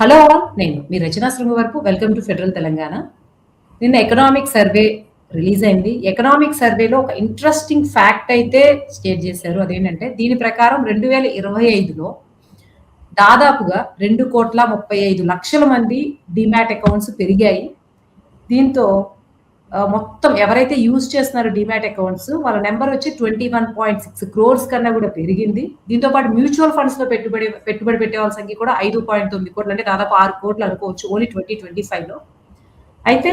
Hello all నేను మీ Rachana Sringavarapu welcome to federal Telangana నిన్న economic survey release అయింది. Economic సర్వేలో ఒక ఇంట్రెస్టింగ్ ఫ్యాక్ట్ అయితే స్టేట్ చేశారు. అదేంటంటే దీని ప్రకారం రెండు వేల ఇరవై ఐదులో దాదాపుగా రెండు కోట్ల ముప్పై ఐదు లక్షల మంది డిమాట్ అకౌంట్స్ పెరిగాయి. దీంతో మొత్తం ఎవరైతే యూజ్ చేస్తున్నారో డిమాట్ అకౌంట్స్ వాళ్ళ నెంబర్ వచ్చి twenty one point six crores కన్నా కూడా పెరిగింది. దీంతో పాటు మ్యూచువల్ ఫండ్స్లో పెట్టుబడి పెట్టుబడి పెట్టే వాళ్ళ సంఖ్య కూడా ఐదు పాయింట్ తొమ్మిది కోట్లు అంటే దాదాపు ఆరు కోట్లు అనుకోవచ్చు ఓన్లీ ట్వంటీ ట్వంటీ ఫైవ్లో అయితే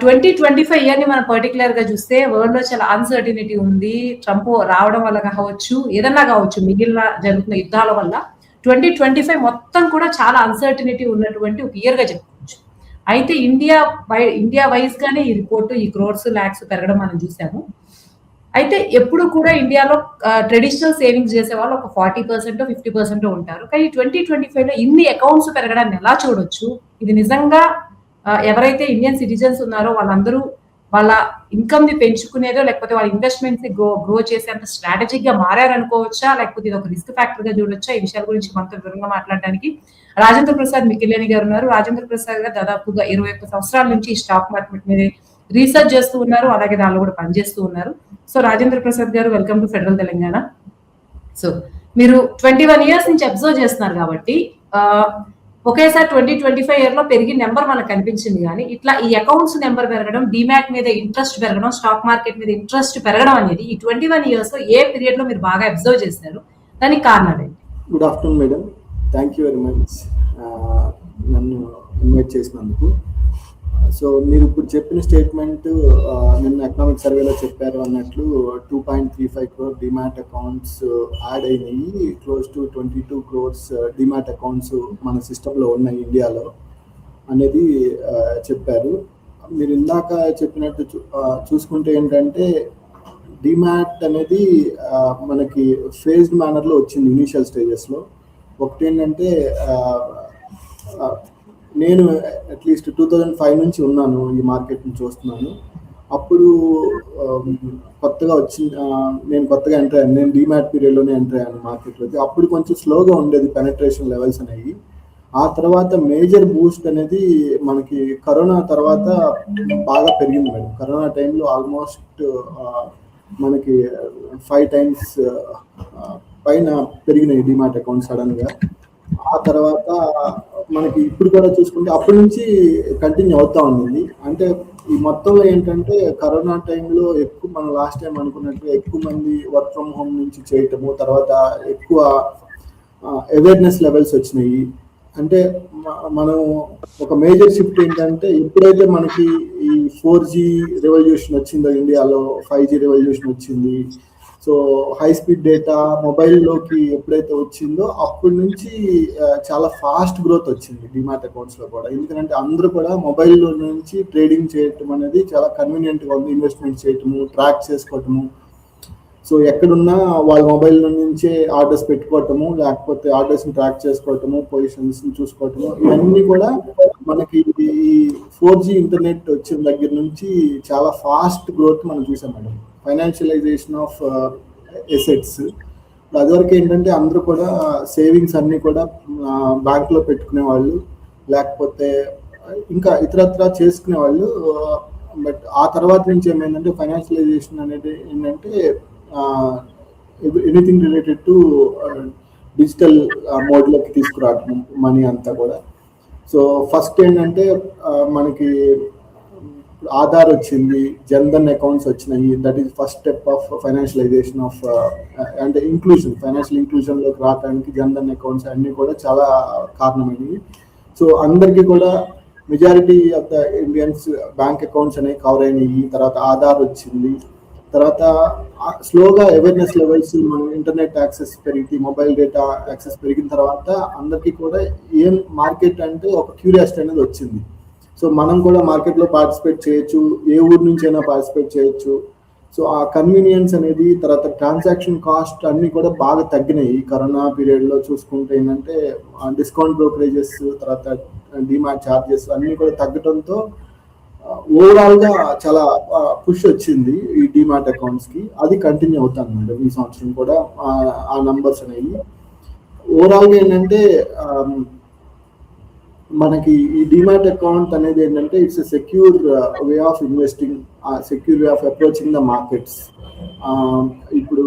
ట్వంటీ ట్వంటీ ఫైవ్ ఇయర్ని మనం పర్టికులర్గా చూస్తే వరల్డ్లో చాలా అన్సర్టినిటీ ఉంది. ట్రంప్ రావడం వల్ల కావచ్చు ఏదన్నా కావచ్చు మిగిలిన జరుగుతున్న యుద్ధాల వల్ల ట్వంటీ ట్వంటీ ఫైవ్ మొత్తం కూడా చాలా అన్సర్టినిటీ ఉన్నటువంటి ఒక ఇయర్గా చెప్పుకోవచ్చు. అయితే ఇండియా వై- ఇండియా వైజ్ గానే ఈ రిపోర్టు ఈ క్రోర్స్ ల్యాక్స్ పెరగడం మనం చూసాము. అయితే ఎప్పుడు కూడా ఇండియాలో ట్రెడిషనల్ సేవింగ్స్ చేసే వాళ్ళు ఒక ఫార్టీ పర్సెంట్ ఫిఫ్టీ పర్సెంట్ ఉంటారు. కానీ ట్వంటీ ట్వంటీ ఫైవ్లో ఇన్ని అకౌంట్స్ పెరగడాన్ని ఎలా చూడొచ్చు? ఇది నిజంగా ఎవరైతే ఇండియన్ సిటిజన్స్ ఉన్నారో వాళ్ళందరూ వాళ్ళ ఇన్కమ్ని పెంచుకునేదో లేకపోతే వాళ్ళ ఇన్వెస్ట్మెంట్స్ని గ్రో గ్రో చేసేంత స్ట్రాటజిక్గా మారారనుకోవచ్చా? లేకపోతే ఇది ఒక రిస్క్ ఫ్యాక్టర్గా చూడొచ్చా? ఈ విషయాల గురించి మనతో వివరంగా మాట్లాడడానికి. రాజేంద్ర ప్రసాద్ మికిలేని గారు ఉన్నారు. రాజేంద్ర ప్రసాద్ గారు దాదాపుగా ఇరవై ఒక్క సంవత్సరాల నుంచి ఈ స్టాక్ మార్కెట్ మీద రీసెర్చ్ చేస్తూ ఉన్నారు. అలాగే దానిలో కూడా పనిచేస్తూ ఉన్నారు. సో రాజేంద్ర ప్రసాద్ గారు welcome to federal Telangana so మీరు ట్వంటీ వన్ ఇయర్స్ నుంచి అబ్జర్వ్ చేస్తున్నారు కాబట్టి ఒకేసారి ట్వంటీ ట్వంటీ ఫైవ్ ఇయర్లో పెరిగి నెంబర్ మనకు కనిపించింది కానీ ఇట్లా ఈ అకౌంట్స్ నెంబర్ పెరగడం డిమాట్ మీద ఇంట్రెస్ట్ పెరగడం స్టాక్ మార్కెట్ మీద ఇంట్రెస్ట్ పెరగడం అనేది ఈ ట్వంటీ వన్ ఇయర్స్లో ఏ పీరియడ్లో మీరు బాగా అబ్జర్వ్ చేశారు? దానికి కారణాలు ఏంటి? Good afternoon madam. Thank you very much. నన్ను ఇన్వైట్ చేసినందుకు. సో మీరు ఇప్పుడు చెప్పిన స్టేట్మెంట్ నిన్న ఎకనామిక్ సర్వేలో చెప్పారు అన్నట్లు two point three five crore demat accounts add అయినాయి. Close to twenty two crores demat accounts మన సిస్టంలో ఉన్నాయి ఇండియాలో అనేది చెప్పారు. మీరు ఇందాక చెప్పినట్టు చూసుకుంటే ఏంటంటే డిమాట్ అనేది మనకి ఫేజ్డ్ మేనర్లో వచ్చింది ఇనీషియల్ స్టేజెస్లో ఒకటి ఏంటంటే నేను అట్లీస్ట్ టూ థౌజండ్ ఫైవ్ నుంచి ఉన్నాను ఈ మార్కెట్ని చూస్తున్నాను. అప్పుడు um, కొత్తగా వచ్చిన నేను కొత్తగా ఎంటర్ అయ్యాను. నేను డిమాట్ పీరియడ్లోనే ఎంటర్ అయ్యాను మార్కెట్లోకి అప్పుడు కొంచెం స్లోగా ఉండేది పెనట్రేషన్ లెవెల్స్ అనేవి. ఆ తర్వాత మేజర్ బూస్ట్ అనేది మనకి కరోనా తర్వాత బాగా పెరిగింది మేడం. కరోనా టైంలో ఆల్మోస్ట్ మనకి ఫైవ్ టైమ్స్ పైన పెరిగినాయి డిమాట్ అకౌంట్ సడన్గా ఆ తర్వాత మనకి ఇప్పుడు కూడా చూసుకుంటే అప్పటి నుంచి కంటిన్యూ అవుతా ఉండింది. అంటే ఈ మొత్తంలో ఏంటంటే కరోనా టైంలో ఎక్కువ మనం లాస్ట్ టైం అనుకున్నట్టు ఎక్కువ మంది వర్క్ ఫ్రమ్ హోమ్ నుంచి చేయటము తర్వాత ఎక్కువ అవేర్నెస్ లెవెల్స్ వచ్చినాయి. అంటే మనం ఒక మేజర్ షిఫ్ట్ ఏంటంటే ఎప్పుడైతే మనకి ఈ ఫోర్ జీ రెవల్యూషన్ వచ్చిందో ఇండియాలో ఫైవ్ జీ రెవల్యూషన్ వచ్చింది. సో హై స్పీడ్ డేటా మొబైల్లోకి ఎప్పుడైతే వచ్చిందో అప్పటి నుంచి చాలా ఫాస్ట్ గ్రోత్ వచ్చింది డిమాట్ అకౌంట్స్లో కూడా. ఎందుకంటే అందరూ కూడా మొబైల్లో నుంచి ట్రేడింగ్ చేయటం అనేది చాలా కన్వీనియంట్గా ఉంది. ఇన్వెస్ట్మెంట్ చేయటము ట్రాక్ చేసుకోవటము. సో ఎక్కడున్నా వాళ్ళ మొబైల్ నుంచే ఆర్డర్స్ పెట్టుకోవటము లేకపోతే ఆర్డర్స్ని ట్రాక్ చేసుకోవటము పొజిషన్స్ని చూసుకోవటము ఇవన్నీ కూడా మనకి ఈ ఫోర్ జీ ఇంటర్నెట్ వచ్చిన దగ్గర నుంచి చాలా ఫాస్ట్ గ్రోత్ మనం చూసాం మేడం. ఫైనాన్షియలైజేషన్ ఆఫ్ ఎసెట్స్ అదివరకు ఏంటంటే అందరూ కూడా సేవింగ్స్ అన్ని కూడా బ్యాంక్లో పెట్టుకునే వాళ్ళు లేకపోతే ఇంకా ఇతరత్ర చేసుకునే వాళ్ళు బట్ ఆ తర్వాత నుంచి ఏమైందంటే ఫైనాన్షియలైజేషన్ అనేది ఏంటంటే ఎనీథింగ్ రిలేటెడ్ టు డిజిటల్ మోడ్లోకి తీసుకురావటం మనీ అంతా కూడా. సో ఫస్ట్ ఏంటంటే మనకి ఆధార్ వచ్చింది జన్ధన్ అకౌంట్స్ వచ్చినాయి. That is first step of financialization of అంటే ఇంక్లూజన్ ఫైనాన్షియల్ ఇంక్లూజన్లోకి రావడానికి జన్ధన్ అకౌంట్స్ అన్ని కూడా చాలా కారణమైనవి. సో అందరికీ కూడా majority of the Indians bank accounts అనేవి కవర్ అయినాయి. తర్వాత ఆధార్ వచ్చింది. తర్వాత స్లోగా అవేర్నెస్ లెవెల్స్ మనం ఇంటర్నెట్ యాక్సెస్ పెరిగి మొబైల్ డేటా యాక్సెస్ పెరిగిన తర్వాత అందరికీ కూడా ఏం మార్కెట్ అంటే ఒక క్యూరియాసిటీ అనేది వచ్చింది. సో మనం కూడా మార్కెట్లో పార్టిసిపేట్ చేయొచ్చు ఏ ఊరు నుంచి అయినా పార్టిసిపేట్ చేయొచ్చు. సో ఆ కన్వీనియన్స్ అనేది తర్వాత ట్రాన్సాక్షన్ కాస్ట్ అన్ని కూడా బాగా తగ్గినాయి ఈ కరోనా పీరియడ్లో చూసుకుంటే ఏంటంటే డిస్కౌంట్ బ్రోకరేజెస్ తర్వాత డిమాట్ ఛార్జెస్ అన్ని కూడా తగ్గడంతో ఓవరాల్గా చాలా పుష్ వచ్చింది ఈ డిమాట్ అకౌంట్స్కి. అది కంటిన్యూ అవుతాను మేడం ఈ సంవత్సరం కూడా ఆ- నంబర్స్ అనేవి. ఓవరాల్గా ఏంటంటే మనకి ఈ డిమాట్ అకౌంట్ అనేది ఏంటంటే it's secure way of investing secure way of approaching the markets ఇప్పుడు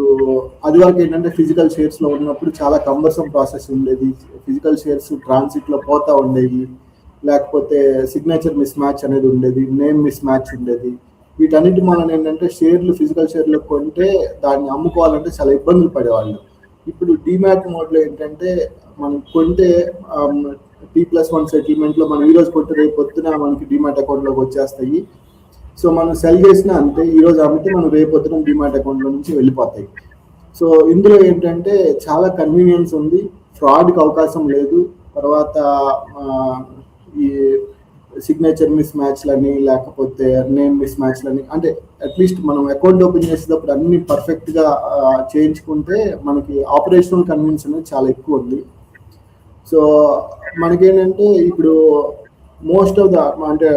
అది వరకు ఏంటంటే ఫిజికల్ షేర్స్లో ఉన్నప్పుడు చాలా కంబర్సమ్ ప్రాసెస్ ఉండేది. ఫిజికల్ షేర్స్ ట్రాన్సిట్లో పోతా ఉండేవి. లేకపోతే సిగ్నేచర్ మిస్ మ్యాచ్ అనేది ఉండేది నేమ్ మిస్ మ్యాచ్ ఉండేది. వీటన్నిటి మనం ఏంటంటే షేర్లు ఫిజికల్ షేర్లు కొంటే దాన్ని అమ్ముకోవాలంటే చాలా ఇబ్బందులు పడేవాళ్ళు. ఇప్పుడు డిమాట్ మోడ్లో ఏంటంటే మనం కొంటే um, టీ ప్లస్ వన్ సెటిల్మెంట్లో మనం ఈ రోజు కొట్టి రేపు పొద్దున మనకి డిమాట్ అకౌంట్లోకి వచ్చేస్తాయి. సో మనం సెల్ చేసినా అంతే ఈ రోజు అమ్మితే మనం రేపు పొద్దున డిమాట్ అకౌంట్లో నుంచి వెళ్ళిపోతాయి. సో ఇందులో ఏంటంటే చాలా కన్వీనియన్స్ ఉంది. ఫ్రాడ్కి అవకాశం లేదు. తర్వాత ఈ సిగ్నేచర్ మిస్ మ్యాచ్లని లేకపోతే నేమ్ మిస్ మ్యాచ్లని అంటే అట్లీస్ట్ మనం అకౌంట్ ఓపెన్ చేసేటప్పుడు అన్ని పర్ఫెక్ట్గా చేయించుకుంటే మనకి ఆపరేషనల్ కన్వీనియన్స్ అనేది చాలా ఎక్కువ ఉంది. సో మనకేంటంటే ఇప్పుడు మోస్ట్ ఆఫ్ ద అంటే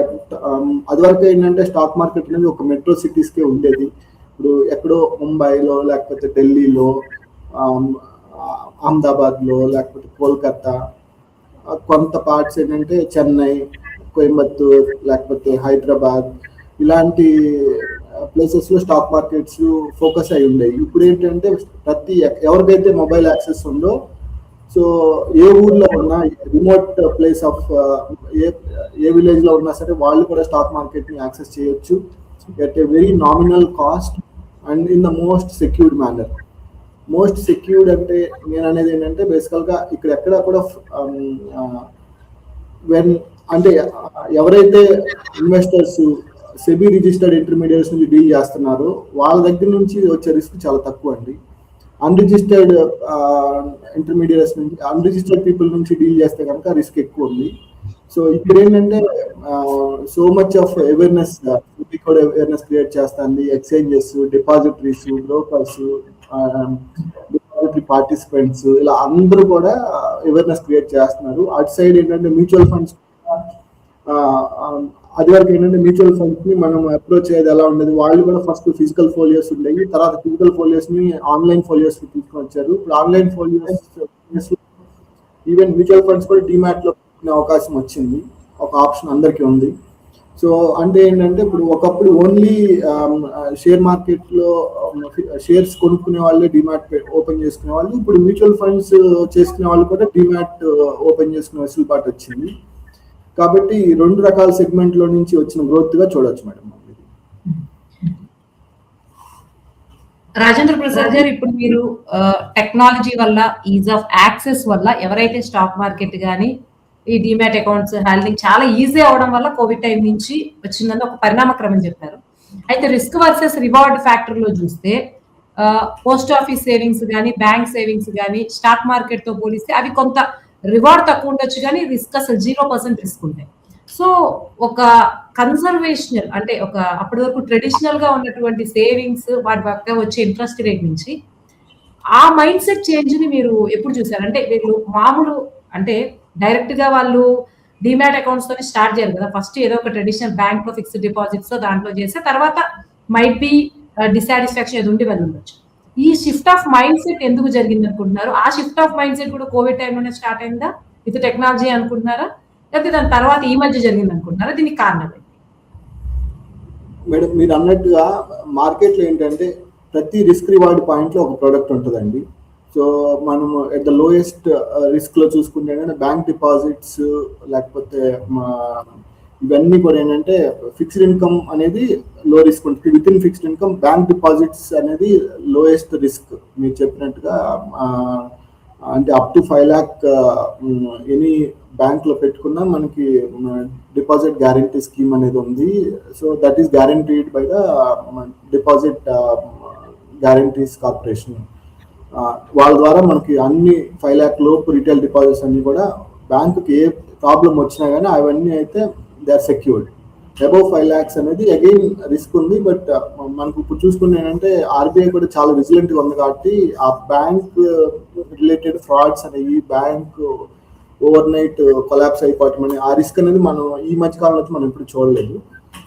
um, అది వరకు ఏంటంటే స్టాక్ మార్కెట్ అనేది ఒక మెట్రో సిటీస్కే ఉండేది. ఇప్పుడు ఎక్కడో ముంబైలో లేకపోతే ఢిల్లీలో um, అహ్మదాబాద్లో లేకపోతే కోల్కతా కొంత పార్ట్స్ ఏంటంటే చెన్నై కోయంబత్తూర్ లేకపోతే హైదరాబాద్ ఇలాంటి ప్లేసెస్లో స్టాక్ మార్కెట్స్ ఫోకస్ అయి ఉండేవి. ఇప్పుడు ఏంటంటే ప్రతి ఎవరికైతే మొబైల్ యాక్సెస్ ఉందో సో ఏ ఊర్లో ఉన్నా remote place of a a విలేజ్లో ఉన్నా సరే వాళ్ళు కూడా స్టాక్ మార్కెట్ని యాక్సెస్ చేయొచ్చు. At a very nominal cost and in the most secured manner most secured అంటే నేను అనేది ఏంటంటే బేసికల్గా ఇక్కడ ఎక్కడ కూడా um, వెన్ అంటే ఎవరైతే ఇన్వెస్టర్స్ సెబీ రిజిస్టర్డ్ ఇంటర్మీడియట్స్ నుంచి డీల్ చేస్తున్నారో వాళ్ళ దగ్గర నుంచి వచ్చే రిస్క్ చాలా తక్కువ అండి. అన్రిజిస్టర్డ్ ఇంటర్మీడియట్స్ నుంచి అన్రిజిస్టర్డ్ పీపుల్ నుంచి డీల్ చేస్తే కనుక రిస్క్ ఎక్కువ ఉంది. సో ఇప్పుడు ఏంటంటే సో మచ్ ఆఫ్ అవేర్నెస్ కూడా అవేర్నెస్ క్రియేట్ చేస్తుంది. Exchanges depositories brokers depository participants ఇలా అందరూ కూడా అవేర్నెస్ క్రియేట్ చేస్తున్నారు. అటు సైడ్ ఏంటంటే మ్యూచువల్ ఫండ్స్ అది వరకు ఏంటంటే మ్యూచువల్ ఫండ్స్ని మనం అప్రోచ్ అయ్యేది ఎలా ఉండేది? వాళ్ళు కూడా ఫస్ట్ ఫిజికల్ ఫోలియోస్ ఉండేవి తర్వాత ఫిజికల్ ఫోలియోస్ని ఆన్లైన్ ఫోలియోస్కి తీసుకొని వచ్చారు ఇప్పుడు online folios even mutual funds కూడా డిమాట్లో అవకాశం వచ్చింది. ఒక ఆప్షన్ అందరికీ ఉంది. సో అంటే ఏంటంటే ఇప్పుడు ఒకప్పుడు ఓన్లీ షేర్ మార్కెట్లో um, షేర్స్ కొనుక్కునే వాళ్ళే డిమాట్ ఓపెన్ చేసుకునే వాళ్ళు. ఇప్పుడు మ్యూచువల్ ఫండ్స్ uh, చేసుకునే వాళ్ళు కూడా డిమాట్ ఓపెన్ uh, చేసుకునే వెసులుబాటు వచ్చింది. కాబట్టి ఈ రెండు రకాల సెగ్మెంట్లో నుంచి వచ్చిన గ్రోత్గా చూడొచ్చు మేడం. రాజేంద్ర ప్రసాద్ గారు ఇప్పుడు మీరు టెక్నాలజీ వల్ల ఈజ్ ఆఫ్ యాక్సెస్ వల్ల ఎవరైతే స్టాక్ మార్కెట్ కానీ ఈ డిమాట్ అకౌంట్స్ హ్యాండ్లింగ్ చాలా ఈజీ అవడం వల్ల కోవిడ్ టైం నుంచి వచ్చిందని ఒక పరిణామ క్రమం చెప్పారు. అయితే రిస్క్ వర్సెస్ రివార్డ్ ఫ్యాక్టర్లో చూస్తే పోస్ట్ ఆఫీస్ సేవింగ్స్ కానీ బ్యాంక్ సేవింగ్స్ కానీ స్టాక్ మార్కెట్తో పోలిస్తే అవి కొంత రివార్డ్ తక్కువ ఉండొచ్చు కానీ రిస్క్ అసలు జీరో పర్సెంట్ రిస్క్ ఉంటాయి సో ఒక కన్సర్వేషనల్ అంటే ఒక అప్పటి వరకు ట్రెడిషనల్గా ఉన్నటువంటి సేవింగ్స్ వాటి పక్క వచ్చే ఇంట్రెస్ట్ రేట్ నుంచి ఆ మైండ్ సెట్ చేంజ్ని మీరు ఎప్పుడు చూసారు అంటే వీళ్ళు మామూలు అంటే డైరెక్ట్గా వాళ్ళు డిమాట్ అకౌంట్స్ తోనే స్టార్ట్ చేయాలి కదా. ఫస్ట్ ఏదో ఒక ట్రెడిషనల్ బ్యాంక్లో ఫిక్స్డ్ డిపాజిట్స్ దాంట్లో చేస్తే తర్వాత మైట్ బి డిసాటిస్ఫాక్షన్ ఏది ఉండి వెళ్ళి ఉండొచ్చు. ఈ షిఫ్ట్ ఆఫ్ మైండ్ సెట్ ఎందుకు జరిగింది అనుకుంటున్నారు ఆ షిఫ్ట్ ఆఫ్ మైండ్ సెట్ కూడా కోవిడ్ టైంలోనే స్టార్ట్ అయిందా? విత్ టెక్నాలజీ అనుకుంటున్నారా? లేకపోతే దాని తర్వాత ఈ మధ్య జరిగింది అనుకుంటున్నారా దీనికి కారణం మేడం మీరు అన్నట్టుగా మార్కెట్లో ఏంటంటే ప్రతి రిస్క్ రివార్డ్ పాయింట్లో ఒక ప్రోడక్ట్ ఉంటుందండి. సో మనం ఎట్ ద లోయెస్ట్ రిస్క్లో చూసుకుంటే బ్యాంక్ డిపాజిట్స్ లేకపోతే ఇవన్నీ కూడా ఏంటంటే ఫిక్స్డ్ ఇన్కమ్ అనేది లో రిస్క్ ఉంటుంది. With in fixed income bank deposits అనేది లోయెస్ట్ రిస్క్ మీరు చెప్పినట్టుగా అంటే up to five lakh any బ్యాంక్లో పెట్టుకున్నా మనకి డిపాజిట్ గ్యారంటీ స్కీమ్ అనేది ఉంది. So that is guaranteed by the deposit guarantees corporation వాళ్ళ ద్వారా మనకి అన్ని ఫైవ్ ల్యాక్ లోపు రిటైల్ డిపాజిట్స్ అన్ని కూడా బ్యాంకుకి ఏ ప్రాబ్లం వచ్చినా కానీ అవన్నీ అయితే they are secured above five lakhs అనేది అగైన్ రిస్క్ ఉంది బట్ uh, మనకు ఇప్పుడు చూసుకుంటే ఏంటంటే ఆర్బీఐ కూడా చాలా విజిలెంట్గా ఉంది కాబట్టి ఆ బ్యాంక్ రిలేటెడ్ ఫ్రాడ్స్ అనేవి బ్యాంక్ ఓవర్ నైట్ కొలాప్స్ అయిపోవటం అని ఆ రిస్క్ అనేది మనం ఈ మధ్య కాలంలో మనం ఇప్పుడు చూడలేదు.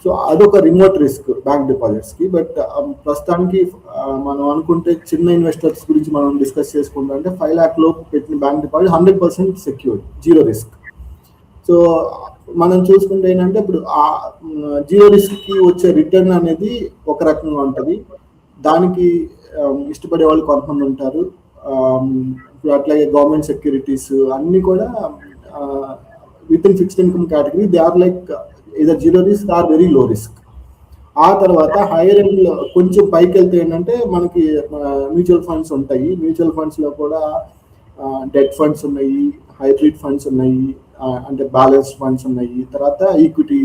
సో అదొక రిమోట్ రిస్క్ బ్యాంక్ డిపాజిట్స్కి బట్ uh, um, ప్రస్తుతానికి uh, మనం అనుకుంటే చిన్న ఇన్వెస్టర్స్ గురించి మనం డిస్కస్ చేసుకుంటాం అంటే ఫైవ్ ల్యాక్ లోపు పెట్టిన bank deposit hundred percent secure zero risk so మనం చూసుకుంటే ఏంటంటే ఇప్పుడు ఆ జియో రిస్క్కి వచ్చే రిటర్న్ అనేది ఒక రకంగా ఉంటుంది. దానికి ఇష్టపడే వాళ్ళు కొంతమంది ఉంటారు. ఇప్పుడు అట్లాగే గవర్నమెంట్ సెక్యూరిటీస్ అన్ని కూడా with in fixed income category they are like either zero risk or very low risk ఆ తర్వాత హైయర్ ఎండ్ కొంచెం పైకి వెళ్తే ఏంటంటే మనకి మ్యూచువల్ ఫండ్స్ ఉంటాయి. మ్యూచువల్ ఫండ్స్లో కూడా డెట్ ఫండ్స్ ఉన్నాయి. హైబ్రిడ్ ఫండ్స్ ఉన్నాయి అంటే బ్యాలెన్స్ ఫండ్స్ ఉన్నాయి తర్వాత ఈక్విటీ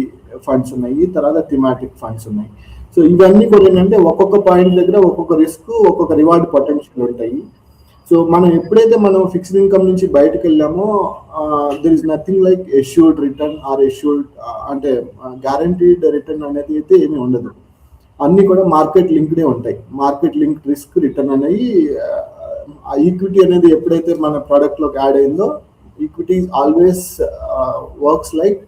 ఫండ్స్ ఉన్నాయి తర్వాత థిమాటిక్ ఫండ్స్ ఉన్నాయి. సో ఇవన్నీ కూడా ఏంటంటే ఒక్కొక్క పాయింట్ దగ్గర ఒక్కొక్క రిస్క్ ఒక్కొక్క రివార్డ్ పొటెన్షియల్ ఉంటాయి. సో మనం ఎప్పుడైతే మనం ఫిక్స్డ్ ఇన్కమ్ నుంచి బయటకు వెళ్ళామో there is nothing like assured return or assured అంటే గ్యారంటీడ్ రిటర్న్ అనేది అయితే ఏమీ ఉండదు. అన్ని కూడా మార్కెట్ లింక్డే ఉంటాయి. మార్కెట్ లింక్ రిస్క్ రిటర్న్ అనేవి ఆ ఈక్విటీ అనేది ఎప్పుడైతే మన ప్రోడక్ట్లోకి యాడ్ అయిందో equity always works like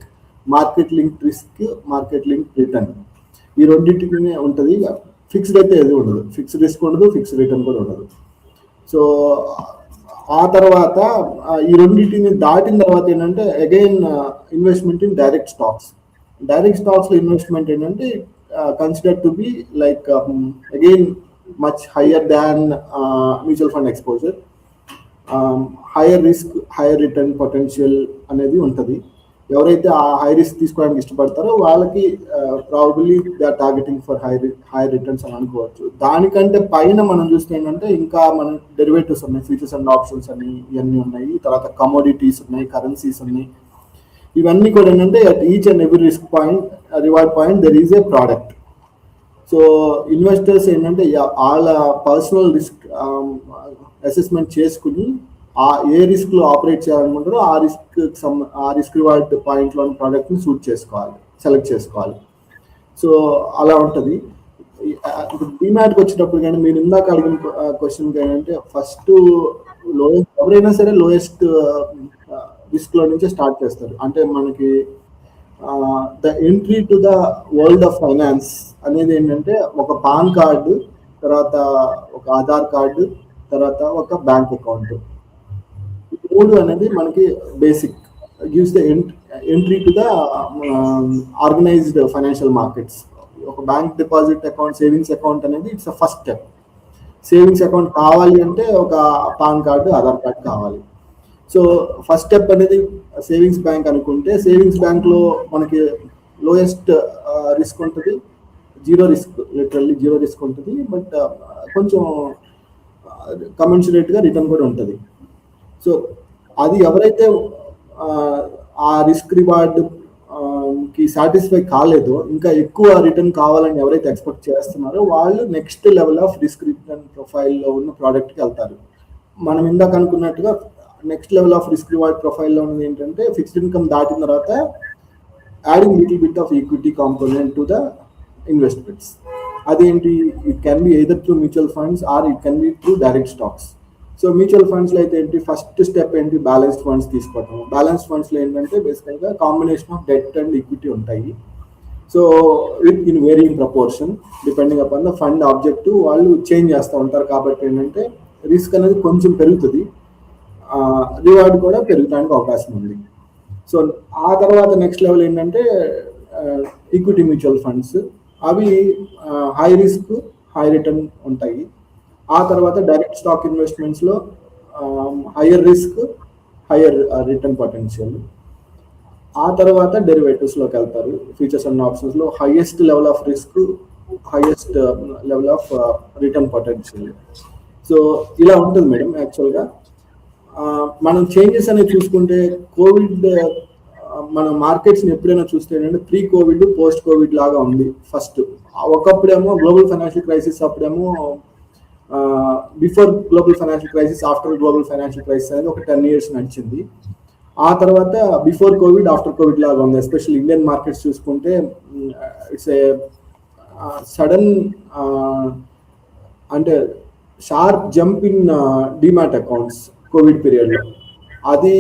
market link risk market link return ఈ రెండింటినే ఉంటుంది. ఫిక్స్డ్ అయితే ఏది ఉండదు. ఫిక్స్డ్ రిస్క్ ఉండదు ఫిక్స్డ్ రిటర్న్ కూడా ఉండదు. సో ఆ తర్వాత ఈ రెండింటిని దాటిన తర్వాత ఏంటంటే again investment in direct stocks direct స్టాక్స్లో ఇన్వెస్ట్మెంట్ ఏంటంటే consider to be like again much higher than mutual fund exposure higher risk higher return potential అనేది ఉంటుంది. ఎవరైతే ఆ హై రిస్క్ తీసుకోవడానికి ఇష్టపడతారో వాళ్ళకి probably they are targeting for high high returns అని అనుకోవచ్చు. దానికంటే పైన మనం చూస్తే ఏంటంటే ఇంకా మనం డెరివేటివ్స్ ఉన్నాయి ఫ్యూచర్స్ అండ్ ఆప్షన్స్ అని ఇవన్నీ ఉన్నాయి. తర్వాత కమోడిటీస్ ఉన్నాయి కరెన్సీస్ ఉన్నాయి. ఇవన్నీ కూడా ఏంటంటే at each and every risk point reward point there is a product so investors ఏంటంటే వాళ్ళ పర్సనల్ రిస్క్ అసెస్మెంట్ చేసుకుని ఆ ఏ రిస్క్లో ఆపరేట్ చేయాలనుకుంటారో ఆ రిస్క్ ఆ రిస్క్ రివార్డ్ పాయింట్ ప్రోడక్ట్ని ప్రోడక్ట్ని సూట్ చేసుకోవాలి సెలెక్ట్ చేసుకోవాలి. సో అలా ఉంటుంది. ఇప్పుడు డిమాట్కి వచ్చేటప్పుడు కానీ మీరు ఇందాక అడిగిన క్వశ్చన్ ఏంటంటే ఫస్ట్ లోయెస్ట్ ఎవరైనా సరే లోయెస్ట్ రిస్క్లో నుంచే స్టార్ట్ చేస్తారు. అంటే మనకి the entry to the world of finance అనేది ఏంటంటే ఒక పాన్ కార్డు తర్వాత ఒక ఆధార్ కార్డు తర్వాత ఒక బ్యాంక్ అకౌంట్ మూడు అనేది మనకి basic gives the entry to the organised financial markets ఒక bank deposit account savings account అనేది it's first step savings account కావాలి అంటే ఒక పాన్ కార్డు ఆధార్ కార్డు కావాలి. సో ఫస్ట్ స్టెప్ అనేది సేవింగ్స్ బ్యాంక్ అనుకుంటే సేవింగ్స్ బ్యాంక్లో మనకి లోయెస్ట్ రిస్క్ ఉంటుంది. Zero risk literally zero risk ఉంటుంది. బట్ కొంచెం కమెన్సురేట్గా రిటర్న్ కూడా ఉంటుంది. సో అది ఎవరైతే ఆ, ఆ రిస్క్ రివార్డ్కి సాటిస్ఫై కాలేదో ఇంకా ఎక్కువ రిటర్న్ కావాలని ఎవరైతే ఎక్స్పెక్ట్ చేస్తున్నారో వాళ్ళు next level of risk return ప్రొఫైల్లో ఉన్న ప్రోడక్ట్కి వెళ్తారు. మనం ఇందాక అనుకున్నట్టుగా next level of risk reward ప్రొఫైల్లో ఉన్నది ఏంటంటే ఫిక్స్డ్ ఇన్కమ్ దాటిన తర్వాత adding little bit of equity component to the investments అదేంటి? It can be either through mutual funds or it can be through direct stocks so mutual ఫండ్స్లో అయితే ఏంటి? First step ఏంటి? బ్యాలెన్స్డ్ ఫండ్స్ తీసుకోవటం. Balance ఫండ్స్లో ఏంటంటే బేసికల్గా combination of debt and equity ఉంటాయి. So with in varying proportion depending upon the fund objective వాళ్ళు చేంజ్ చేస్తూ ఉంటారు. కాబట్టి ఏంటంటే రిస్క్ అనేది కొంచెం పెరుగుతుంది. రివార్డ్ కూడా పెరగడానికి అవకాశం ఉంది. సో ఆ తర్వాత నెక్స్ట్ లెవెల్ ఏంటంటే ఈక్విటీ మ్యూచువల్ ఫండ్స్ అవి హై రిస్క్ హై రిటర్న్ ఉంటాయి. ఆ తర్వాత direct stock ఇన్వెస్ట్మెంట్స్లో higher risk higher return potential ఆ తర్వాత డెరివేటివ్స్లోకి వెళ్తారు. ఫ్యూచర్స్ అండ్ ఆప్షన్స్లో highest level of risk highest level of return potential so ఇలా ఉంటుంది మేడం యాక్చువల్గా మనం చేంజెస్ అనేది చూసుకుంటే కోవిడ్ మన మార్కెట్స్ ఎప్పుడైనా చూస్తే ఏంటంటే ప్రీ కోవిడ్ పోస్ట్ కోవిడ్ లాగా ఉంది ఫస్ట్. ఒకప్పుడేమో గ్లోబల్ ఫైనాన్షియల్ క్రైసిస్ అప్పుడేమో before global financial crisis after global financial crisis అనేది ఒక టెన్ ఇయర్స్ నడిచింది. ఆ తర్వాత బిఫోర్ కోవిడ్ ఆఫ్టర్ కోవిడ్ లాగా ఉంది. ఎస్పెషల్ ఇండియన్ మార్కెట్స్ చూసుకుంటే ఇట్స్ ఏ సడన్ అంటే sharp jump in demat accounts Covid పీరియడ్లో. అది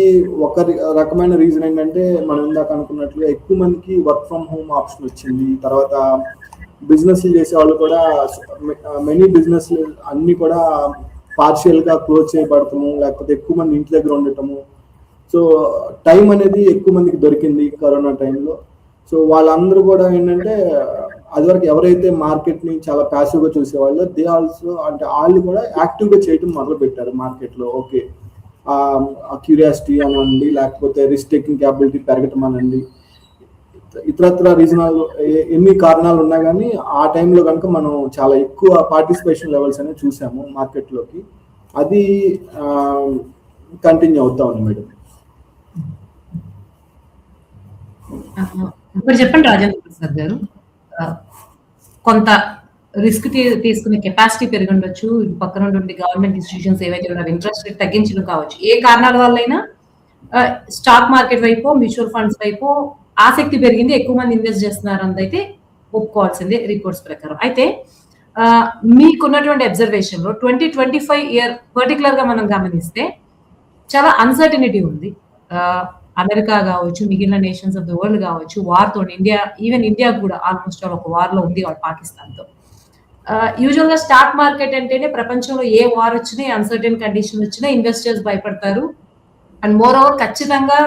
ఒక రకమైన రీజన్ ఏంటంటే మనం ఇందాక అనుకున్నట్లుగా ఎక్కువ మందికి వర్క్ ఫ్రమ్ హోమ్ ఆప్షన్ వచ్చింది. తర్వాత బిజినెస్ చేసే వాళ్ళు కూడా మెనీ బిజినెస్ అన్ని కూడా పార్షియల్గా క్లోజ్ చేయబడటము లేకపోతే ఎక్కువ మంది ఇంటి దగ్గర ఉండటము. సో టైం అనేది ఎక్కువ మందికి దొరికింది కరోనా టైంలో సో వాళ్ళందరూ కూడా ఏంటంటే అదివరకు ఎవరైతే మార్కెట్ని చాలా ప్యాసివ్గా చూసేవాళ్ళు దే ఆల్సో అంటే వాళ్ళు కూడా యాక్టివ్గా చేయడం మొదలు పెట్టారు మార్కెట్లో. ఓకే క్యూరియాసిటీ అనండి లేకపోతే రిస్క్ టేకింగ్ క్యాపబిలిటీ పెరగటం అనండి. ఇతరత్ర రీజనల్ ఎన్ని కారణాలు ఉన్నా కానీ ఆ టైంలో కనుక మనం చాలా ఎక్కువ పార్టిసిపేషన్ లెవెల్స్ అనేవి చూసాము మార్కెట్లోకి అది కంటిన్యూ అవుతా ఉంది మేడం. ఇప్పుడు చెప్పండి రాజేంద్ర ప్రసాద్ గారు. కొంత రిస్క్ తీసుకునే కెపాసిటీ పెరిగి ఉండొచ్చు పక్కన ఉండే గవర్నమెంట్ ఇన్స్టిట్యూషన్స్ ఏవైతే ఉన్నారో ఇంట్రెస్ట్ రేట్ తగ్గించడం కావచ్చు. ఏ కారణాల వల్లైనా స్టాక్ మార్కెట్ వైపు మ్యూచువల్ ఫండ్స్ వైపు ఆసక్తి పెరిగింది. ఎక్కువ మంది ఇన్వెస్ట్ చేస్తున్నారు అయితే ఒప్పుకోవాల్సిందే రిపోర్ట్స్ ప్రకారం. అయితే మీకున్నటువంటి అబ్జర్వేషన్లో ట్వంటీ ట్వంటీ ఫైవ్ ఇయర్ పర్టికులర్గా మనం గమనిస్తే చాలా అన్సర్టనిటీ ఉంది. అమెరికా కావచ్చు మిగిలిన నేషన్స్ ఆఫ్ ద వరల్డ్ కావచ్చు వార్తో ఇండియా ఈవెన్ ఇండియా కూడా ఆల్మోస్ట్ ఒక వార్లో ఉంది వాళ్ళు పాకిస్తాన్తో యూజువల్గా స్టాక్ మార్కెట్ అంటేనే ప్రపంచంలో ఏ వార్ వచ్చినా అన్సర్టెన్ కండిషన్ వచ్చినా ఇన్వెస్టర్స్ భయపడతారు. అండ్ మోర్ ఓవర్ ఖచ్చితంగా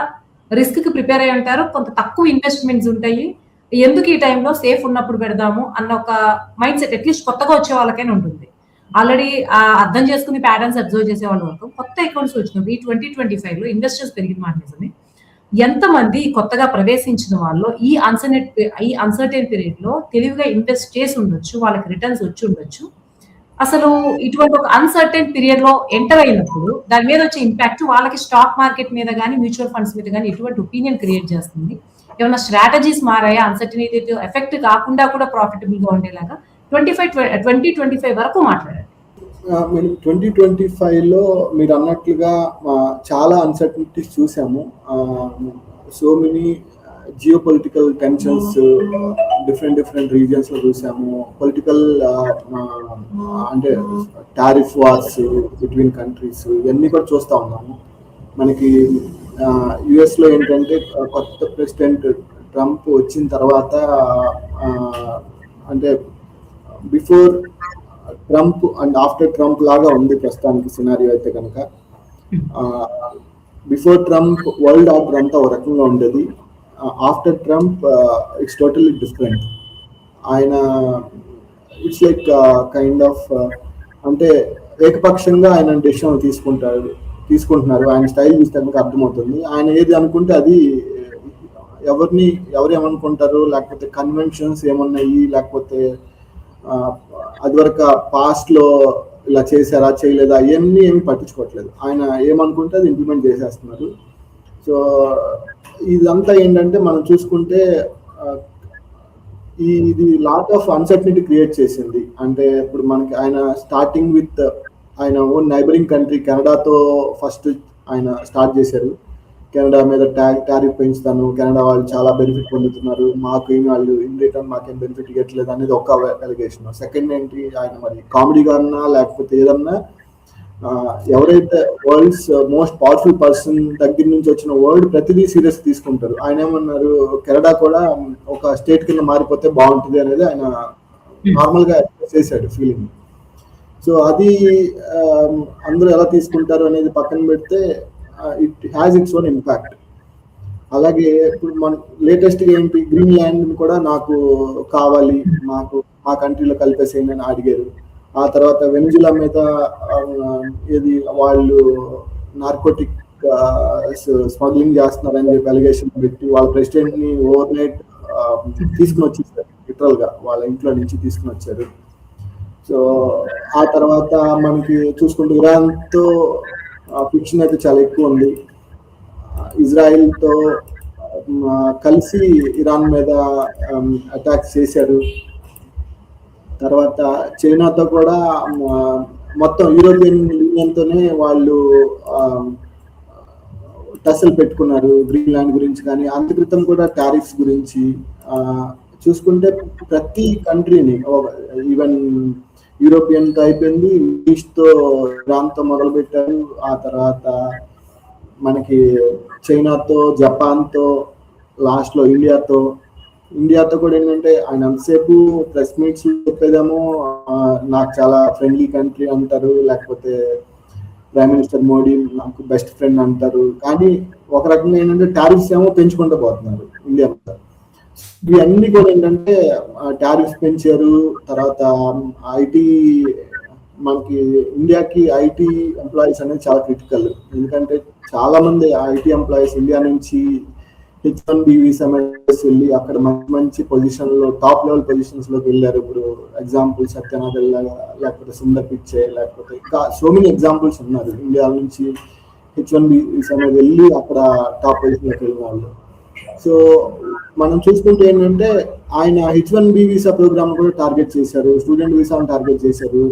రిస్క్కి ప్రిపేర్ అయి ఉంటారు. కొంత తక్కువ ఇన్వెస్ట్మెంట్స్ ఉంటాయి. ఎందుకు ఈ టైంలో సేఫ్ ఉన్నప్పుడు పెడదాము అన్న ఒక మైండ్ సెట్ అట్లీస్ట్ కొత్తగా వచ్చే వాళ్ళకైనా ఉంటుంది. ఆల్రెడీ అర్థం చేసుకుని ప్యాటర్న్స్ అబ్జర్వ్ చేసే వాళ్ళు వరకు కొత్త అకౌంట్స్ వచ్చినప్పుడు ఈ ట్వంటీ ట్వంటీ ఫైవ్లో ఇన్వెస్టర్స్ పెరిగిన మాట నిజమే. ఎంతమంది కొత్తగా ప్రవేశించిన వాళ్ళు ఈ అన్సర్నెట్ ఈ అన్సర్టైన్ పీరియడ్లో తెలివిగా ఇన్వెస్ట్ చేసి ఉండొచ్చు వాళ్ళకి రిటర్న్స్ వచ్చి ఉండొచ్చు. అసలు ఇటువంటి ఒక అన్సర్టైన్ పీరియడ్లో ఎంటర్ అయినప్పుడు దాని మీద వచ్చే ఇంపాక్ట్ వాళ్ళకి స్టాక్ మార్కెట్ మీద కానీ మ్యూచువల్ ఫండ్స్ మీద కానీ ఎటువంటి ఒపీనియన్ క్రియేట్ చేస్తుంది. ఏమైనా స్ట్రాటజీస్ మారాయా? అన్సర్టనిటీ ఎఫెక్ట్ కాకుండా కూడా ప్రాఫిటబుల్గా ఉండేలాగా twenty five twenty twenty five వరకు మాట్లాడారు. మేము ట్వంటీ ట్వంటీ ఫైవ్లో మీరు అన్నట్లుగా చాలా అన్సర్టనిటీస్ చూసాము. So many geopolitical tensions different different రీజన్స్లో చూసాము. పొలిటికల్ అంటే టారిఫ్ వార్స్ బిట్వీన్ కంట్రీస్ ఇవన్నీ కూడా చూస్తూ ఉన్నాము. మనకి యుఎస్లో ఏంటంటే కొత్త ప్రెసిడెంట్ ట్రంప్ వచ్చిన తర్వాత అంటే before Trump and after Trump లాగా ఉంది ప్రస్తుతానికి సినారియో అయితే కనుక. బిఫోర్ ట్రంప్ వరల్డ్ ఆర్డర్ అంతా ఒక రకంగా ఉండేది. After Trump it's totally different. ఆయన ఇట్స్ లైక్ కైండ్ ఆఫ్ అంటే ఏకపక్షంగా ఆయన డెసిషన్ తీసుకుంటారు తీసుకుంటున్నారు. ఆయన స్టైల్ చూస్తే కనుక అర్థమవుతుంది. ఆయన ఏది అనుకుంటే అది ఎవరిని ఎవరు ఏమనుకుంటారు లేకపోతే కన్వెన్షన్స్ ఏమున్నాయి లేకపోతే అది వరకు పాస్ట్లో ఇలా చేశారా చేయలేదా అవన్నీ ఏమి పట్టించుకోవట్లేదు. ఆయన ఏమనుకుంటే అది ఇంప్లిమెంట్ చేసేస్తున్నారు. సో ఇదంతా ఏంటంటే మనం చూసుకుంటే ఈ ఇది లాట్ ఆఫ్ అన్సర్టనిటీ క్రియేట్ చేసింది. అంటే ఇప్పుడు మనకి ఆయన స్టార్టింగ్ విత్ ఆయన ఓన్ నైబరింగ్ కంట్రీ కెనడాతో ఫస్ట్ ఆయన స్టార్ట్ చేశారు. కెనడా మీద టారిఫ్ పెంచుతాను. కెనడా వాళ్ళు చాలా బెనిఫిట్ పొందుతున్నారు. మాకు ఏమి వాళ్ళు ఇన్ రిటర్న్ మాకేం బెనిఫిట్ ఇవ్వట్లేదు అనేది ఒక ఎలిగేషన్ సెకండ్ ఏంటి ఆయన మరి కామెడీగా అన్నా లేకపోతే ఏదన్నా ఎవరైతే వరల్డ్స్ మోస్ట్ పవర్ఫుల్ పర్సన్ దగ్గర నుంచి వచ్చిన వరల్డ్ ప్రతిదీ సీరియస్ తీసుకుంటారు. ఆయన ఏమన్నారు కెనడా కూడా ఒక స్టేట్ కింద మారిపోతే బాగుంటుంది అనేది ఆయన నార్మల్గా చేశాడు ఫీలింగ్ సో అది అందరూ ఎలా తీసుకుంటారు అనేది పక్కన పెడితే it has its own impact అలాగే ఇప్పుడు మన లేటెస్ట్గా ఏంటి? గ్రీన్ ల్యాండ్ కూడా నాకు కావాలి. మాకు మా కంట్రీలో కలిపేసేయండి అని అడిగారు. ఆ తర్వాత వెనుజులా మీద ఏది వాళ్ళు నార్కోటిక్ స్మగ్లింగ్ చేస్తున్నారని చెప్పి అలిగేషన్ పెట్టి వాళ్ళ ప్రెసిడెంట్ని ఓవర్ నైట్ తీసుకుని వచ్చేసారు. లిటరల్గా వాళ్ళ ఇంట్లో నుంచి తీసుకుని వచ్చారు. సో ఆ తర్వాత మనకి చూసుకుంటే ఇరాన్తో ఫిక్షన్ అయితే చాలా ఎక్కువ ఉంది. ఇజ్రాయిల్తో కలిసి ఇరాన్ మీద అటాక్స్ చేశారు. తర్వాత చైనాతో కూడా మొత్తం యూరోపియన్ యూనియన్తోనే వాళ్ళు టసలు పెట్టుకున్నారు గ్రీన్లాండ్ గురించి కానీ అంత క్రితం కూడా టారిఫ్స్ గురించి చూసుకుంటే ప్రతి కంట్రీని ఈవెన్ యూరోపియన్తో అయిపోయింది ఇంగ్లీష్తో ఇరాన్తో మొదలు పెట్టారు ఆ తర్వాత మనకి చైనాతో జపాన్తో లాస్ట్లో ఇండియాతో. ఇండియాతో కూడా ఏంటంటే ఆయన అంతసేపు ప్రెస్ మీట్స్ చెప్పేదేమో నాకు చాలా ఫ్రెండ్లీ కంట్రీ అంటారు. లేకపోతే ప్రైమ్ మినిస్టర్ మోడీ నాకు బెస్ట్ ఫ్రెండ్ అంటారు. కానీ ఒక రకంగా ఏంటంటే టారిఫ్స్ ఏమో పెంచుకుంటూ పోతున్నారు. ఇండియా ఇవన్నీ కూడా ఏంటంటే టారిఫ్స్ పెంచారు తర్వాత ఐటీ మనకి ఇండియాకి ఐటీ ఎంప్లాయీస్ అనేది చాలా క్రిటికల్ ఎందుకంటే చాలా మంది ఐటీ ఎంప్లాయీస్ ఇండియా నుంచి హెచ్ వన్ బి వీసా వెళ్ళి అక్కడ మంచి మంచి పొజిషన్లో టాప్ లెవెల్ పొజిషన్స్లోకి వెళ్ళారు. ఇప్పుడు ఎగ్జాంపుల్ సత్యనాథ్ లేకపోతే సుందర్ పిచ్చే లేకపోతే ఇంకా సో మెనీ ఎగ్జాంపుల్స్ ఉన్నారు. ఇండియా నుంచి హెచ్ వన్ బి వీసా వెళ్ళి అక్కడ టాప్ పొజిషన్లోకి వెళ్ళిన వాళ్ళు. సో మనం చూసుకుంటే ఏంటంటే ఆయన H one B visa programme target target చేశారు స్టూడెంట్ వీసాను టార్గెట్ చేశారు.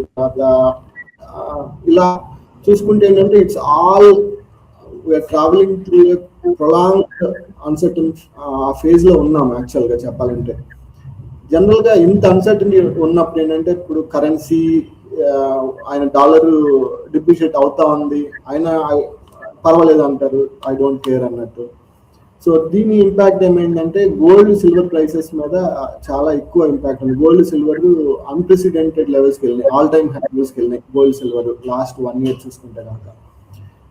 ఇలా చూసుకుంటే ఏంటంటే it's all travelling through prolong uncertain ఫేజ్లో ఉన్నాం యాక్చువల్గా చెప్పాలంటే. జనరల్గా ఇంత అన్సర్టనిటీ ఉన్నప్పుడు ఏంటంటే ఇప్పుడు కరెన్సీ ఆయన డాలర్ డిప్రిషియేట్ అవుతా ఉంది. ఆయన పర్వాలేదు అంటారు. ఐ డోంట్ కేర్ అన్నట్టు. సో దీని ఇంపాక్ట్ ఏమైందంటే గోల్డ్ సిల్వర్ ప్రైసెస్ మీద చాలా ఎక్కువ ఇంపాక్ట్ ఉంది. గోల్డ్ సిల్వర్ అన్ప్రెసిడెంటెడ్ లెవెల్స్కి వెళ్ళినాయి. ఆల్ టైమ్ హైస్కి వెళ్ళినాయి. Gold silver last one year చూసుకుంటే కనుక.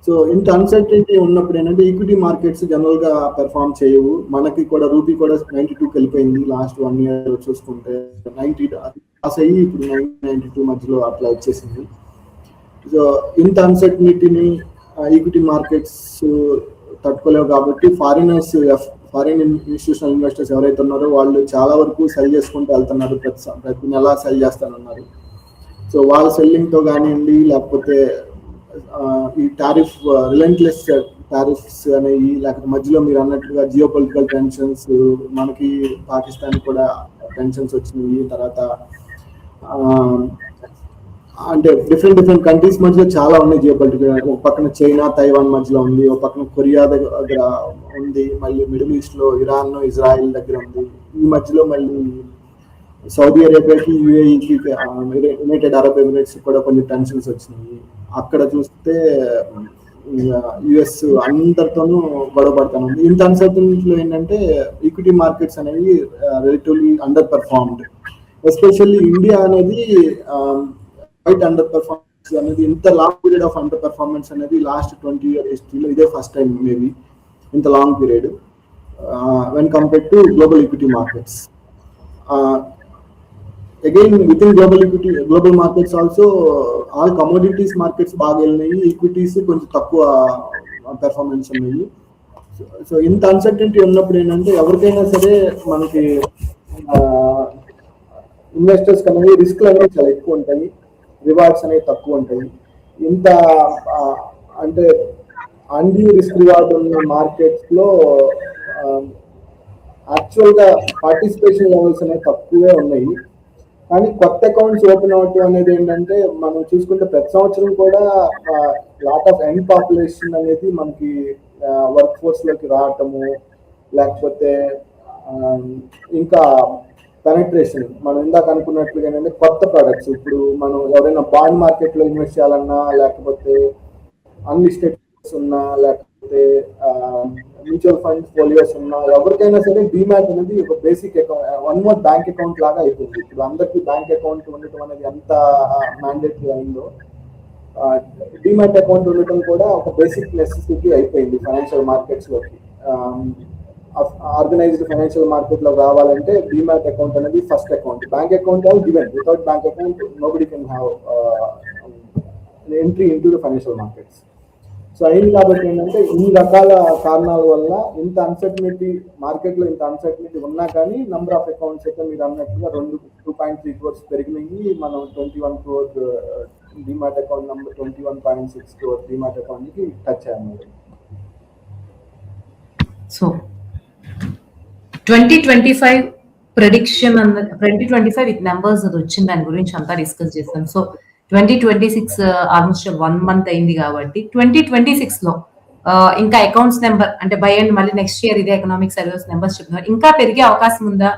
సో ఇంత అన్సర్టనిటీ ఉన్నప్పుడు ఏంటంటే ఈక్విటీ మార్కెట్స్ జనరల్గా పెర్ఫామ్ చేయవు. మనకి కూడా రూపీ కూడా నైన్టీ టూకి వెళ్ళిపోయింది లాస్ట్ వన్ ఇయర్ చూసుకుంటే. నైన్టీ పాస్ అయ్యి ఇప్పుడు నైన్టీ టూ మధ్యలో అట్లా వచ్చేసింది. సో ఇంత అన్సర్టనిటీని ఈక్విటీ మార్కెట్స్ తట్టుకోలేవు కాబట్టి ఫారినర్స్ ఫారిన్ ఇన్స్టిట్యూషనల్ ఇన్వెస్టర్స్ ఎవరైతే ఉన్నారో వాళ్ళు చాలా వరకు సెల్ చేసుకుంటూ వెళ్తున్నారు ప్రతి ప్రతి నెల సెల్ చేస్తానన్నారు. సో వాళ్ళ సెల్లింగ్తో కానివ్వండి లేకపోతే ఈ టారిఫ్ రిలెంట్లెస్ టారిఫ్స్ అనేవి లేకపోతే మధ్యలో మీరు అన్నట్టుగా జియో పొలిటికల్ టెన్షన్స్ మనకి పాకిస్తాన్ కూడా టెన్షన్స్ వచ్చినాయి తర్వాత అంటే డిఫరెంట్ డిఫరెంట్ కంట్రీస్ మధ్యలో చాలా ఉన్నాయి జియో పొలిటికల్ ఒక పక్కన చైనా తైవాన్ మధ్యలో ఉంది. ఒక పక్కన కొరియా దగ్గర దగ్గర ఉంది. మళ్ళీ మిడిల్ ఈస్ట్లో ఇరాన్ ఇజ్రాయిల్ దగ్గర ఉంది. ఈ మధ్యలో మళ్ళీ సౌదీ అరేబియాకి యుఏఈకి యునైటెడ్ అరబ్ ఎమిరేట్స్ కూడా కొన్ని టెన్షన్స్ వచ్చినాయి. అక్కడ చూస్తే యుఎస్ అందరితోనూ గొడవ పడతాను ఇంత అన్సర్టనిటీలో ఏంటంటే ఈక్విటీ మార్కెట్స్ అనేవి relatively under performed especially India అనేది వైట్ అండర్ పర్ఫార్మెన్స్ అనేది ఇంత long period of under performance అనేది లాస్ట్ ట్వంటీ ఇయర్ హిస్టరీలో ఇదే ఫస్ట్ టైం మేబీ ఇంత long period when compare to global equity markets again with in global equity global markets also all commodities markets బాగా వెళ్ళినాయి equities కొంచెం తక్కువ uh, performance ఉన్నాయి. So ఇంత అన్సర్టెంటీ ఉన్నప్పుడు ఏంటంటే ఎవరికైనా సరే మనకి ఇన్వెస్టర్స్ అనేవి రిస్క్ అనేవి చాలా ఎక్కువ ఉంటాయి. రివార్డ్స్ అనేవి తక్కువ ఉంటాయి. ఇంత అంటే అన్యూ రిస్క్ రివార్డ్ ఉన్న మార్కెట్స్లో పార్టిసిపేషన్ లెవెల్స్ అనేవి తక్కువే ఉన్నాయి. కానీ కొత్త అకౌంట్స్ ఓపెన్ అవటం అనేది ఏంటంటే మనం చూసుకుంటే ప్రతి సంవత్సరం కూడా లాట్ ఆఫ్ యంగ్ పాపులేషన్ అనేది మనకి వర్క్ ఫోర్స్లోకి రావటము లేకపోతే ఇంకా పెనట్రేషన్ మనం ఇందాక అనుకున్నట్లుగానే కొత్త ప్రొడక్ట్స్ ఇప్పుడు మనం ఎవరైనా బాండ్ మార్కెట్లో ఇన్వెస్ట్ చేయాలన్నా లేకపోతే అన్లిస్టెడ్ ఉన్నా లేకపోతే మ్యూచువల్ ఫండ్ పోలియోస్ ఉన్నా ఎవరికైనా సరే డిమాట్ అనేది ఒక basic account one more bank account లాగా అయిపోయింది. ఇప్పుడు అందరికీ బ్యాంక్ అకౌంట్ ఉండటం అనేది ఎంత మ్యాండేటరీ అయిందో డిమాట్ అకౌంట్ ఉండటం కూడా ఒక బేసిక్ నెసెసిటీ అయిపోయింది ఫైనాన్షియల్ మార్కెట్స్లోకి. ఆర్గనైజ్డ్ ఫైనాన్షియల్ మార్కెట్లో రావాలంటే డిమాట్ అకౌంట్ అనేది first account. Bank account all given. Without bank account nobody can have entry into the financial markets so అయింది కాబట్టి ఏంటంటే ఈ రకాల కారణాల వల్ల ఇంత అన్సర్టనిటీ మార్కెట్లో ఇంత అన్సర్టనిటీ ఉన్నా కానీ నంబర్ ఆఫ్ అకౌంట్స్ అయితే మీరు అన్నట్టుగా రెండు టూ పాయింట్ త్రీ క్రోర్స్ పెరిగినాయి. మనం twenty one crore demat account number twenty one point six crore demat అకౌంట్కి టచ్ అయ్యాము so twenty twenty five prediction అన్న twenty twenty five with numbers అది వచ్చింది దాని గురించి అంతా డిస్కస్ చేస్తాం. So twenty twenty six almost one month అయింది కాబట్టి ట్వంటీ ట్వంటీ సిక్స్లో uh, ఇంకా అకౌంట్స్ నెంబర్ అంటే బై అండ్ మళ్ళీ నెక్స్ట్ ఇయర్ ఇదే ఎకనామిక్ సర్వీస్ నెంబర్స్ చెప్తున్నారు. ఇంకా పెరిగే అవకాశం ఉందా?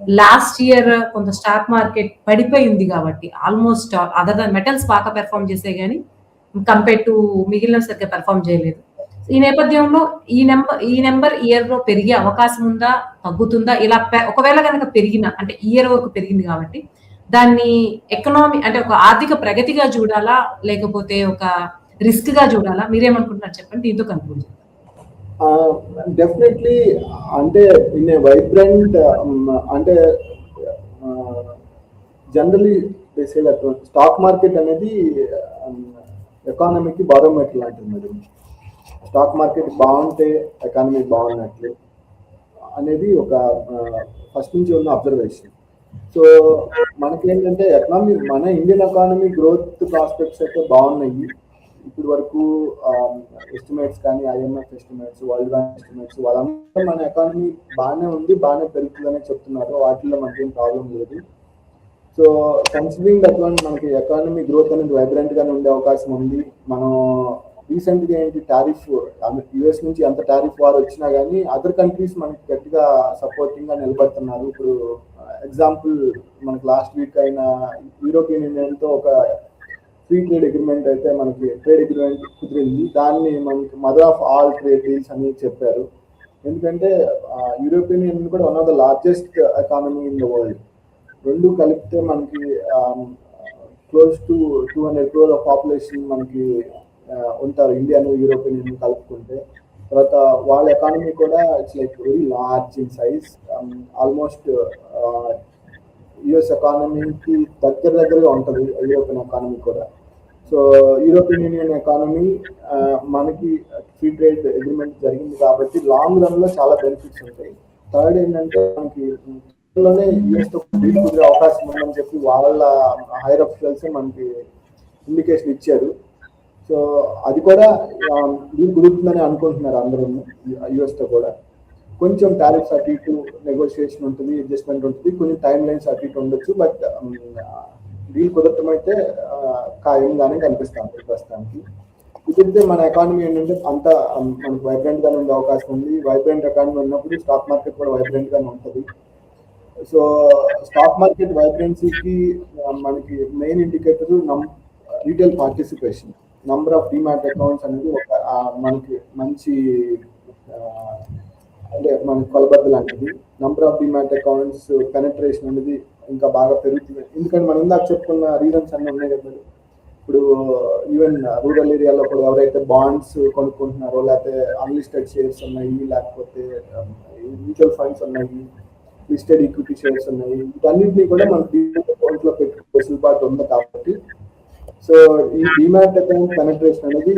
లాస్ట్ ఇయర్ uh, కొంత స్టాక్ మార్కెట్ పడిపోయింది కాబట్టి ఆల్మోస్ట్ అదర్ దాన్ మెటల్స్ బాగా పెర్ఫామ్ చేసే కానీ కంపేర్ టు మిగిలిన సరిగ్గా పెర్ఫామ్ చేయలేదు. ఈ నేపథ్యంలో ఈ నెంబర్ ఈ నెంబర్ ఇయర్లో పెరిగే అవకాశం ఉందా తగ్గుతుందా? ఇలా ఒకవేళ కనుక పెరిగిన అంటే ఇయర్ వరకు పెరిగింది కాబట్టి దాన్ని ఎకనామీ అంటే ఒక ఆర్థిక ప్రగతిగా చూడాలా లేకపోతే ఒక రిస్క్గా చూడాలా? మీరేమనుకుంటున్నారు చెప్పండి దీంతో కన్క్లూడ్ డెఫినెట్లీ అంటే ఇన్ ఏ వైబ్రెంట్ అంటే జనరలీ స్టాక్ మార్కెట్ అనేది ఎకానమీకి బారోమీటర్ లాంటిది స్టాక్ మార్కెట్ బాగుంటే ఎకానమీ బాగున్నట్లే అనేది ఒక ఫస్ట్ నుంచి ఉన్న అబ్జర్వేషన్. సో మనకేంటంటే ఎకనామీ మన ఇండియన్ ఎకానమీ గ్రోత్ ప్రాస్పెక్ట్స్ అయితే బాగున్నాయి. ఇప్పటి వరకు ఎస్టిమేట్స్ కానీ IMF estimates World Bank estimates వాళ్ళంతా మన ఎకానమీ బాగానే ఉంది బాగానే పెరుగుతుందనే చెప్తున్నారు. వాటిలో మనకేం ప్రాబ్లం లేదు. సో కన్సిడరింగ్ అటువంటి మనకి ఎకానమీ గ్రోత్ అనేది వైబ్రెంట్ గానే ఉండే అవకాశం ఉంది. మనం రీసెంట్గా ఏంటి టారిఫ్ యుఎస్ నుంచి ఎంత టారిఫ్ వారు వచ్చినా కానీ అదర్ కంట్రీస్ మనకి గట్టిగా సపోర్టింగ్గా నిలబడుతున్నారు. ఇప్పుడు uh, ఎగ్జాంపుల్ మనకి లాస్ట్ వీక్ అయిన యూరోపియన్ యూనియన్తో ఒక ఫ్రీ ట్రేడ్ అగ్రిమెంట్ అయితే మనకి ట్రేడ్ అగ్రిమెంట్ కుదిరింది. దాన్ని మనకి mother of all trade deals అని చెప్పారు. ఎందుకంటే uh, యూరోపియన్ యూనియన్ కూడా one of the largest economy in the world రెండు కలిపితే మనకి close to two hundred crore of population మనకి ఉంటారు. ఇండియన్ యూరోపియన్ కలుపుకుంటే. తర్వాత వాళ్ళ ఎకానమీ కూడా it's like very large in size almost US ఎకానమీకి దగ్గర దగ్గరగా ఉంటుంది యూరోపియన్ ఎకానమీ కూడా. సో యూరోపియన్ యూనియన్ ఎకానమీ మనకి ఫ్రీ ట్రేడ్ అగ్రిమెంట్ జరిగింది కాబట్టి లాంగ్ రన్లో చాలా బెనిఫిట్స్ ఉంటాయి. థర్డ్ ఏంటంటే మనకి లోనే యూఎస్తో అవకాశం ఉందని చెప్పి వాళ్ళ హైర్ అఫీషియల్స్ మనకి ఇండికేషన్ ఇచ్చారు. సో అది కూడా um, డీల్ కుదురుతుందని అనుకుంటున్నారు అందరూ యుఎస్తో కూడా. కొంచెం టారిఫ్స్ అటు ఇటు నెగోషియేషన్ ఉంటుంది అడ్జస్ట్మెంట్ ఉంటుంది కొన్ని టైం లైన్స్ అటు ఇటు ఉండొచ్చు బట్ డీల్ um, కుదరటం అయితే uh, ఖాయంగానే కనిపిస్తుంది ప్రస్తుతానికి. కుదిరితే మన ఎకానమీ ఏంటంటే అంత um, మనకు వైబ్రెంట్ గానే ఉండే అవకాశం ఉంది. వైబ్రెంట్ ఎకానమీ ఉన్నప్పుడు స్టాక్ మార్కెట్ కూడా వైబ్రెంట్ గానే ఉంటుంది. సో స్టాక్ మార్కెట్ వైబ్రెన్సీకి మనకి main indicator retail participation number of demat accounts అనేది ఒక మనకి మంచి అంటే మన కొలబద్ద లాంటిది. Number of demat accounts penetration అనేది ఇంకా బాగా పెరుగుతుంది. ఎందుకంటే మనం ఇందాక చెప్పుకున్న రీజన్స్ అన్నీ ఉన్నాయి కదా ఇప్పుడు ఈవెన్ రూరల్ ఏరియాలో కూడా ఎవరైతే బాండ్స్ కొనుక్కుంటున్నారో లేకపోతే అన్లిస్టెడ్ షేర్స్ ఉన్నాయి లేకపోతే um, మ్యూచువల్ ఫండ్స్ ఉన్నాయి లిస్టెడ్ ఈక్విటీ షేర్స్ ఉన్నాయి వీటన్నింటినీ కూడా మనం డిమాట్ అకౌంట్ పెట్టుకునే వెసులుబాటు ఉంది కాబట్టి సో ఈ డిమాట్ అకౌంట్ పెనట్రేషన్ అనేది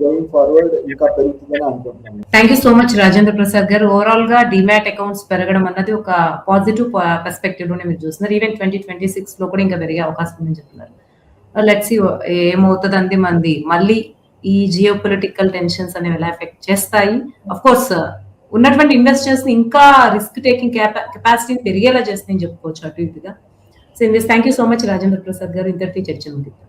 గోయింగ్ ఫార్వర్డ్ ఇంకా పెరుగుతుందని అనుకుంటున్నాను. Thank you so much Rajendra Prasad గారు. ఓవరాల్గా డిమాట్ అకౌంట్స్ పెరగడం అన్నది ఒక పాజిటివ్ పర్స్పెక్టివ్లోనే మీరు చూస్తున్నారు. ఈవెన్ ట్వంటీ ట్వంటీ సిక్స్లో కూడా ఇంకా పెరిగే అవకాశం ఉందని చెప్తున్నారు. లెట్స్ ఏమవుతుంది అంది మంది? మళ్ళీ ఈ జియో పొలిటికల్ టెన్షన్స్ అనేవి ఎలా ఎఫెక్ట్ చేస్తాయి? అఫ్ కోర్స్ uh, ఉన్నటువంటి ఇన్వెస్టర్స్ని ఇంకా రిస్క్ టేకింగ్ కెపాసిటీని పెరిగేలా చేస్తాయని చెప్పుకోవచ్చు అటు ఇటుగా. So in this thank you so much Rajendra Prasad గారు. ఇద్దరితో చర్చ ముగిద్దాం.